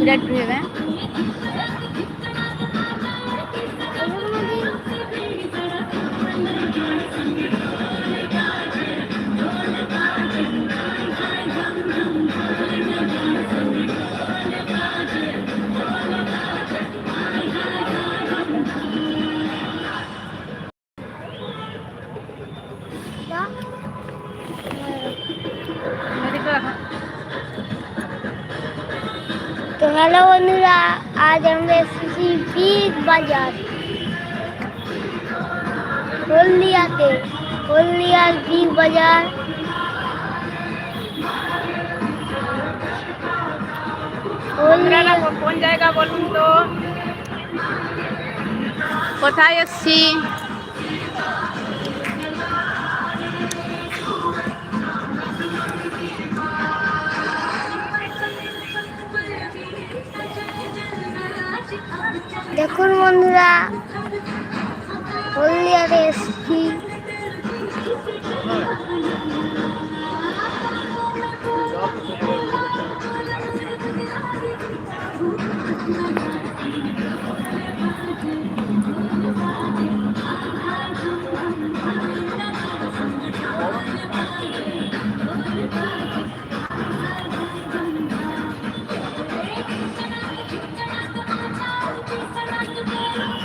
Red Grave है Yeah. Hello বন্ধুরা আজ আমরা এসেছি বিগ বাজার। হলদিয়াতে। হলদিয়ার বিগ বাজার। কোন জায়গা বলুন তো? কোথায় এসছি? দেখুন বন্ধুরা হলদিয়াতে এসেছি। Thank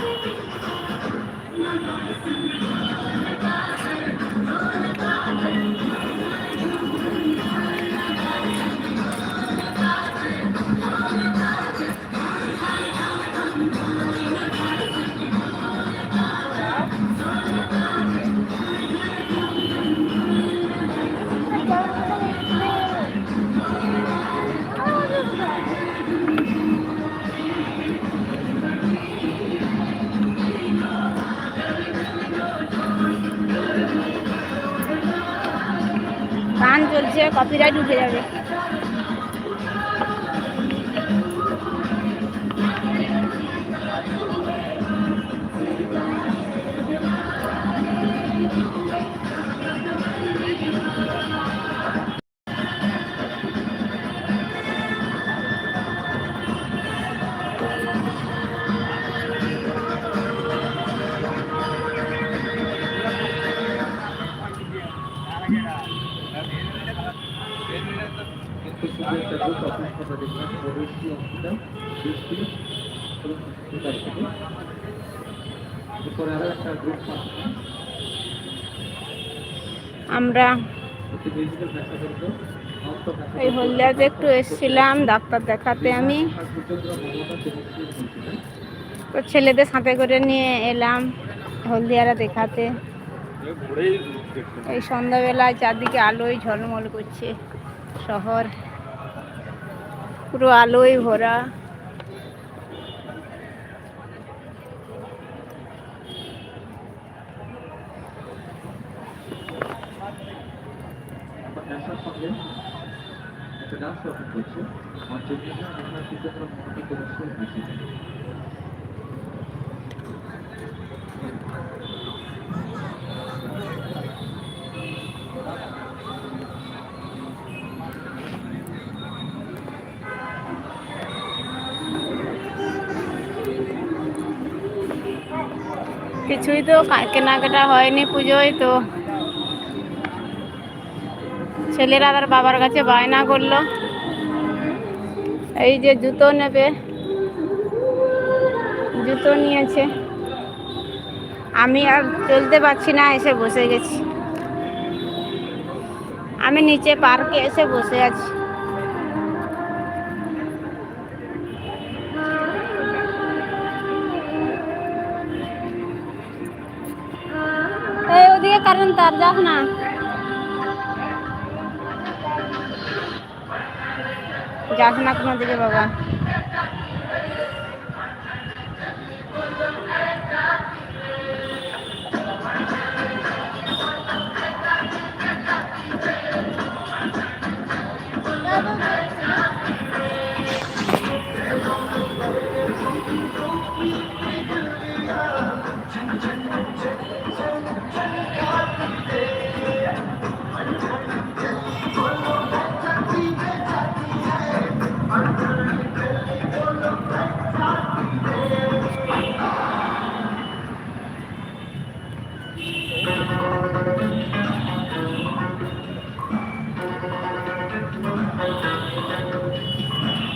you. গান চলছে কপিরাইট উঠে যাবে। আমরা এই হলদিয়াতে একটু এসেছিলাম, ডাক্তার দেখাতে আমি। তো ছেলেদের সাথে করে নিয়ে এলাম হলদিয়ারা দেখাতে। এই সন্ধ্যাবেলায় চারদিকে আলোয় ঝলমল করছে। শহর পুরো আলোয় ভরা। একটা ডান্স কিছুই তো কেনাকাটা হয়নি পুজোয়, তো ছেলেরা তার বাবার কাছে বায়না করল। এই যে জুতো নেবে, জুতো নিয়েছে। আমি আর চলতে পারছি না, এসে বসে গেছি। আমি নিচে পার্কে এসে বসে আছি। कारण तर जाऊ ना जागनाथमध्ये गे बाबा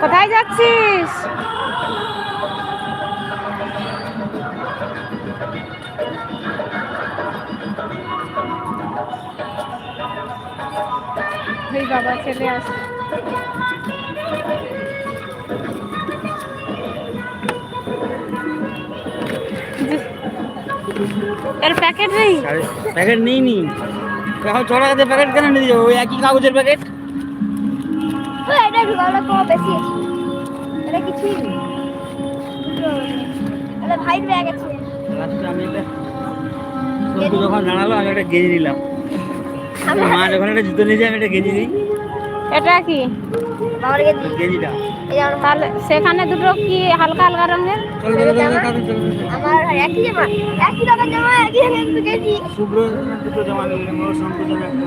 কোথায় যাচ্ছিস? ওই বাবা ছেলে আসে। এর প্যাকেট নেই? প্যাকেট নেই নি প্যাকেট কেন নিয়ে যাব? একই কাগজের প্যাকেট? এটা ঢুকানো কম বেশি এটা কিছুই নেই। এটা ভাই ব্যাগ আছে লাস্টে আমি যখন দাঁড়াল আমি একটা গেঞ্জি নিলাম। মা যখন একটা জুতো নিয়ে যায় আমি একটা গেঞ্জি নিই। এটা কি? বাবার গেঞ্জিটা তাহলে সেখানে দুটো কি হালকা হালকা রঙের? আমার একই জামা একই রকম জামা একই গেছি শুভ্র দুটো জামা নিলাম ওর সন্তু যাবে একটা।